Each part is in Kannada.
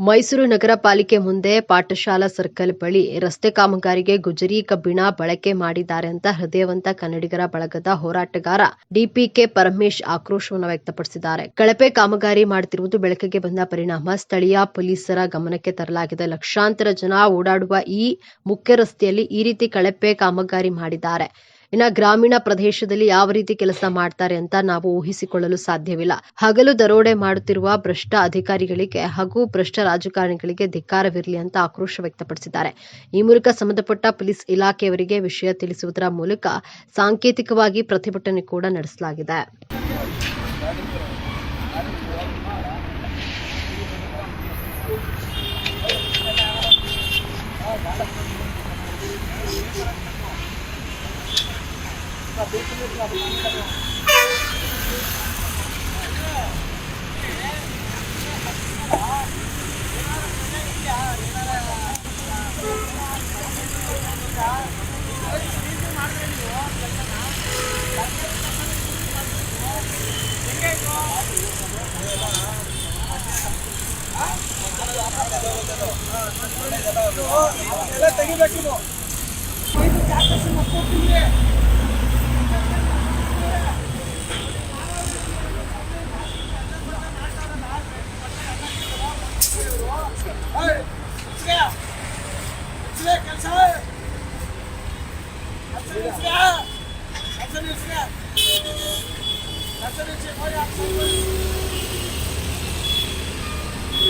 ಮೈಸೂರು ನಗರ ಪಾಲಿಕೆ ಮುಂದೆ ಪಾಠಶಾಲಾ ಸರ್ಕಲ್ ಬಳಿ ರಸ್ತೆ ಕಾಮಗಾರಿಗೆ ಗುಜರಿ, ಕಬ್ಬಿಣ ಬಳಕೆ ಮಾಡಿದ್ದಾರೆ ಅಂತ ಹೃದಯವಂತ ಕನ್ನಡಿಗರ ಬಳಗದ ಹೋರಾಟಗಾರ ಡಿಪಿಕೆ ಪರಮೇಶ್ ಆಕ್ರೋಶವನ್ನು ವ್ಯಕ್ತಪಡಿಸಿದ್ದಾರೆ. ಕಳಪೆ ಕಾಮಗಾರಿ ಮಾಡುತ್ತಿರುವುದು ಬೆಳಕಿಗೆ ಬಂದ ಪರಿಣಾಮ. ಸ್ಥಳೀಯ ಪೊಲೀಸರ ಗಮನಕ್ಕೆ ತರಲಾಗಿದೆ. ಲಕ್ಷಾಂತರ ಜನ ಓಡಾಡುವ ಈ ಮುಖ್ಯ ರಸ್ತೆಯಲ್ಲಿ ಈ ರೀತಿ ಕಳಪೆ ಕಾಮಗಾರಿ ಮಾಡಿದ್ದಾರೆ. ಇನ್ನ ಗ್ರಾಮೀಣ ಪ್ರದೇಶದಲ್ಲಿ ಯಾವ ರೀತಿ ಕೆಲಸ ಮಾಡ್ತಾರೆ ಅಂತ ನಾವು ಊಹಿಸಿಕೊಳ್ಳಲು ಸಾಧ್ಯವಿಲ್ಲ. ಹಗಲು ದರೋಡೆ ಮಾಡುತ್ತಿರುವ ಭ್ರಷ್ಟ ಅಧಿಕಾರಿಗಳಿಗೆ ಹಾಗೂ ಭ್ರಷ್ಟ ರಾಜಕಾರಣಿಗಳಿಗೆ ಧಿಕ್ಕಾರವಿರಲಿ ಅಂತ ಆಕ್ರೋಶ ವ್ಯಕ್ತಪಡಿಸಿದ್ದಾರೆ. ಈ ಮೂಲಕ ಸಂಬಂಧಪಟ್ಟ ಪೊಲೀಸ್ ಇಲಾಖೆಯವರಿಗೆ ವಿಷಯ ತಿಳಿಸುವುದರ ಮೂಲಕ ಸಾಂಕೇತಿಕವಾಗಿ ಪ್ರತಿಭಟನೆ ಕೂಡ ನಡೆಸಲಾಗಿದೆ. ಎಲ್ಲ ತೆಗಿಬೇಕಿದು ಕೆಲಸ ಕೆಲಸ ಮಾಡ್ತಾರೋ ಈ ಥರ ಮಾಡ್ತಾರಾ ವಿಡಿಯೋ ಮಾಡಲ್ಲ, ವಿಡಿಯೋ ಮಾಡೋದಿದು. ಏನು ಕಟ್ಟು ಮಾಡ್ತೀರೋ?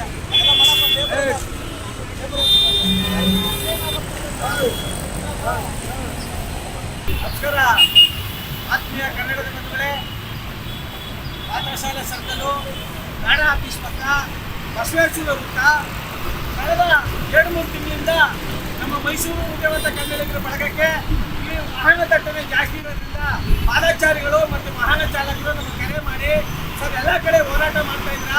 ಪಾಠಶಾಲೆ ಸರ್ಕಲು ನಾಡ ಆಫೀಸ್ ಪಕ್ಕ ಬಸವೇಶ್ವರ ವೃತ್ತ. ಕಳೆದ ಎರಡು ಮೂರು ತಿಂಗಳಿಂದ ನಮ್ಮ ಮೈಸೂರು ಉದ್ಯಮದ ಕನ್ನಡಿಗರ ಬಳಗಕ್ಕೆ ಈ ವಾಹನ ದಟ್ಟಣೆ ಜಾಸ್ತಿ ಇರೋದ್ರಿಂದ ಪಾದಾಚಾರಿಗಳು ಮತ್ತು ವಾಹನ ಚಾಲಕರು ನಮ್ಮ ಕರೆ ಮಾಡಿ ಸರ್, ಎಲ್ಲ ಕಡೆ ಹೋರಾಟ ಮಾಡ್ತಾ ಇದ್ರ.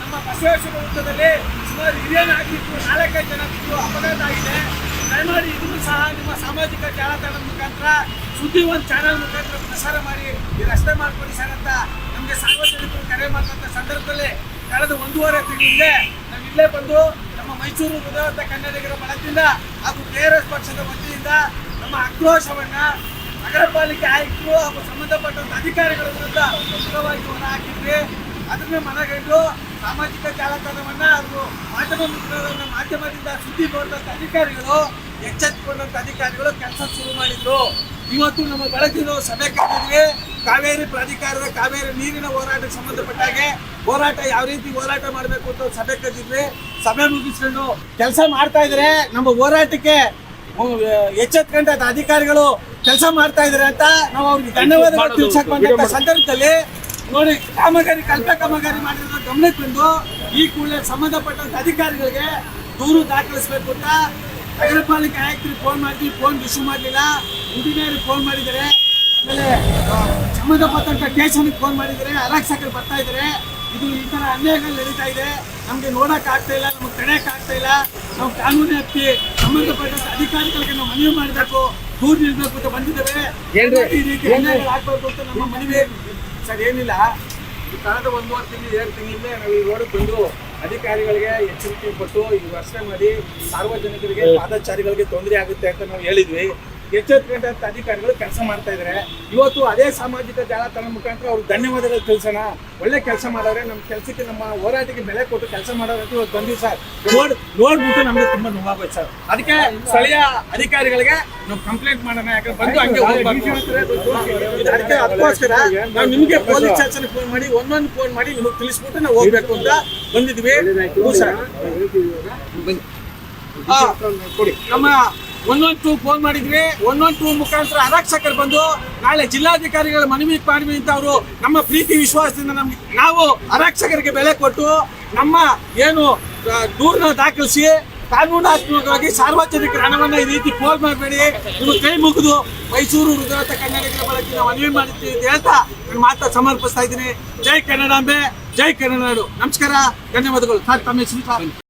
ನಮ್ಮ ಬಸವೇಶ್ವರ ವೃತ್ತದಲ್ಲಿ ಸುಮಾರು ಹಿರಿಯ ನಾಗರಿಕರು ನಾಲ್ಕೈದು ಜನ ಬಿದ್ದು ಅಪಘಾತ ಆಗಿದೆ. ದಯಮಾಡಿ ಇದನ್ನು ಸಹ ನಿಮ್ಮ ಸಾಮಾಜಿಕ ಜಾಲತಾಣದ ಮುಖಾಂತರ ಸುದ್ದಿ ಒಂದು ಚಾನಲ್ ಮುಖಾಂತರ ಪ್ರಸಾರ ಮಾಡಿ, ಈ ರಸ್ತೆ ಮಾಡ್ಕೊಡಿ ಸರ್ ಅಂತ ನಮಗೆ ಸಾರ್ವಜನಿಕರು ಕರೆ ಮಾಡಿದಂಥ ಸಂದರ್ಭದಲ್ಲಿ ಕಳೆದ ಒಂದೂವರೆ ತಿಂಗಳಿಂದ ನಾವು ಇಲ್ಲೇ ಬಂದು ನಮ್ಮ ಮೈಸೂರು ಹೃದಯವಂತ ಕನ್ನಡಿಗರ ಬಳಗದಿಂದ ಹಾಗೂ ಕೆ ಆರ್ ಎಸ್ ಪಕ್ಷದ ವತಿಯಿಂದ ನಮ್ಮ ಆಕ್ರೋಶವನ್ನು ನಗರ ಪಾಲಿಕೆ ಆಯುಕ್ತರು ಹಾಗೂ ಸಂಬಂಧಪಟ್ಟಂಥ ಅಧಿಕಾರಿಗಳ ವಿರುದ್ಧ ಹೊರ ಹಾಕಿದ್ವಿ. ಅದನ್ನೇ ಮನಗಂಡು ಸಾಮಾಜಿಕ ಜಾಲತಾಣವನ್ನ ಹಾಗೂ ಮಾಧ್ಯಮ ಮಿತ್ರರನ್ನ ಮಾಧ್ಯಮದಿಂದ ಸುದ್ದಿ ನೋಡಿದಂತ ಅಧಿಕಾರಿಗಳು ಎಚ್ಚೆತ್ತುಕೊಂಡಂತ ಅಧಿಕಾರಿಗಳು ಕೆಲಸ ಶುರು ಮಾಡಿದ್ರು. ಇವತ್ತು ನಮ್ಮ ಬೆಳಕಿನ ಸಭೆ ಕರೆದಿದ್ವಿ ಕಾವೇರಿ ಪ್ರಾಧಿಕಾರದ ಕಾವೇರಿ ನೀರಿನ ಹೋರಾಟಕ್ಕೆ ಸಂಬಂಧಪಟ್ಟಾಗೆ ಹೋರಾಟ ಯಾವ ರೀತಿ ಹೋರಾಟ ಮಾಡಬೇಕು ಅಂತ ಸಭೆ ಕರೆದಿದ್ವಿ ಸಭೆ ಮುಗಿಸ್ಕೊಂಡು ಕೆಲಸ ಮಾಡ್ತಾ ಇದ್ರೆ ನಮ್ಮ ಹೋರಾಟಕ್ಕೆ ಎಚ್ಚೆತ್ಕೊಂಡ ಅಧಿಕಾರಿಗಳು ಕೆಲಸ ಮಾಡ್ತಾ ಇದಾರೆ ಅಂತ ನಾವು ಅವ್ರಿಗೆ ಧನ್ಯವಾದಗಳು ತಿಳಿಸಕ್ ಬಂದಂತ ಸಂದರ್ಭದಲ್ಲಿ ನೋಡಿ, ಕಾಮಗಾರಿ, ಕಲ್ಪ ಕಾಮಗಾರಿ ಮಾಡಿರೋ ಗಮನಕ್ಕೆ ಬಂದು ಈ ಕೂಡಲೇ ಸಂಬಂಧಪಟ್ಟಂತ ಅಧಿಕಾರಿಗಳಿಗೆ ದೂರು ದಾಖಲಿಸಬೇಕು ಅಂತ ನಗರ ಪಾಲಿಕೆ ಆಯುಕ್ತರಿಗೆ ಫೋನ್ ಮಾಡ್ತೀವಿ ಫೋನ್ ರಿಸೀವ್ ಮಾಡಲಿಲ್ಲ. ಇಂಜಿನಿಯರ್ ಫೋನ್ ಮಾಡಿದ್ದಾರೆ. ಆಮೇಲೆ ಸಂಬಂಧಪಟ್ಟಂತ ಸ್ಟೇಷನ್ಗೆ ಫೋನ್ ಮಾಡಿದ್ದಾರೆ. ಅರಕ್ಷಕರು ಬರ್ತಾ ಇದ್ದಾರೆ. ಇದು ಈ ತರ ಅನ್ಯಾಯಗಳು ನಡೀತಾ ಇದೆ. ನಮಗೆ ನೋಡಕ್ ಇಲ್ಲ, ನಮಗೆ ತಡೆಯಕ್ ಆಗ್ತಾ ಇಲ್ಲ. ನಾವು ಕಾನೂನು ಹತ್ತಿ ಸಂಬಂಧಪಟ್ಟಂತ ಅಧಿಕಾರಿಗಳಿಗೆ ನಾವು ಮನವಿ ಮಾಡಬೇಕು. ದೂರ ನಿಲ್ಬೇಕು ಅಂತ ಬಂದಿದ್ದೇವೆ ಆಗ್ಬಾರ್ದು ಅಂತ ನಮ್ಮ ಮನವಿ ಸರ್ ಏನಿಲ್ಲ. ಕಳೆದ ಒಂದೂವರೆ ತಿಂಗಳು ಎರಡು ತಿಂಗಳಿಂದ ನಾವು ಈ ರೋಡ್ ಬಂದು ಅಧಿಕಾರಿಗಳಿಗೆ ಎಚ್ಚರಿಕೆ ಕೊಟ್ಟು ಈ ವರ್ಷ ಮಾಡಿ ಸಾರ್ವಜನಿಕರಿಗೆ ಪಾದಚಾರಿಗಳಿಗೆ ತೊಂದರೆ ಆಗುತ್ತೆ ಅಂತ ನಾವು ಹೇಳಿದ್ವಿ. ಎಚ್ಚೆತ್ಕೊಂಡಂತ ಅಧಿಕಾರಿಗಳು ಕೆಲಸ ಮಾಡ್ತಾ ಇದ್ದಾರೆ ಇವತ್ತು ಅದೇ ಸಾಮಾಜಿಕ ಜಾಲತಾಣ ಮುಖಾಂತರ ಅವ್ರಿಗೆ ಧನ್ಯವಾದಗಳು ತಿಳಿಸೋಣ. ಒಳ್ಳೆ ಕೆಲಸ ಮಾಡೋರೆ ನಮ್ಮ ಕೆಲಸಕ್ಕೆ ನಮ್ಮ ಹೋರಾಟಕ್ಕೆ ಬೆಲೆ ಕೊಟ್ಟು ಕೆಲಸ ಮಾಡೋರಂತ ಅಂತ ಇವತ್ತು ಬಂದಿವಿ ಸರ್. ನೋಡ್ ನೋಡ್ಬಿಟ್ಟು ನಮಗೆ ತುಂಬಾ ನೋವಾಗೋಯ್ತು ಸರ್. ಅದಕ್ಕೆ ಸ್ಥಳೀಯ ಅಧಿಕಾರಿಗಳಿಗೆ ನಾವು ಕಂಪ್ಲೇಂಟ್ ಮಾಡೋಣ. ಯಾಕಂದ್ರೆ ಬಂದು ಹಂಗೆ ಅದಕ್ಕೆ ಅದಕ್ಕೋಸ್ಕರ ನಾವು ನಿಮ್ಗೆ ಪೊಲೀಸ್ ಸ್ಟೇಷನ್ ಫೋನ್ ಮಾಡಿ ಒಂದೊಂದು ಫೋನ್ ಮಾಡಿ ನಿಮಗೆ ತಿಳಿಸ್ಬಿಟ್ಟು ನಾವು ಹೋಗ್ಬೇಕು ಅಂತ ಬಂದಿದ್ವಿ. ಸರ್. ಕೊಡಿ. ನಮ್ಮ ಒಂದೊಂದು ಟೂ ಫೋನ್ ಮಾಡಿದ್ವಿ ಒನ್ ಟೂ ಮುಖಾಂತರ ಆರಕ್ಷಕರು ಬಂದು ನಾಳೆ ಜಿಲ್ಲಾಧಿಕಾರಿಗಳ ಮನವಿ ಮಾಡ್ವಿ ಅಂತ ಅವರು ನಮ್ಮ ಪ್ರೀತಿ ವಿಶ್ವಾಸದಿಂದ ನಮ್ಗೆ ನಾವು ಆರಕ್ಷಕರಿಗೆ ಬೆಲೆ ಕೊಟ್ಟು ನಮ್ಮ ಏನು ದೂರನ ದಾಖಲಿಸಿ ಕಾನೂನಾತ್ಮಕವಾಗಿ ಸಾರ್ವಜನಿಕರ ಹಣವನ್ನು ಈ ರೀತಿ ಫೋನ್ ಮಾಡಬೇಡಿ. ನಿಮ್ಮ ಕೈ ಮುಗಿದು ಮೈಸೂರು ಹೃದಯದ ಕನ್ನಡಿಗರ ಬಳಕೆ ನಾವು ಮನವಿ ಮಾಡಿದ್ದೀವಿ ಅಂತ ಹೇಳ್ತಾ ನನ್ನ ಮಾತಾ ಸಮರ್ಪಿಸ್ತಾ ಇದ್ದೀನಿ. ಜೈ ಕನ್ನಡಾಂಬೆ, ಜೈ ಕನ್ನಡ ನಾಡು. ನಮಸ್ಕಾರ, ಧನ್ಯವಾದಗಳು. ಸರ್, ತಮ್ಮ ಹೆಸರು, ಸರ್.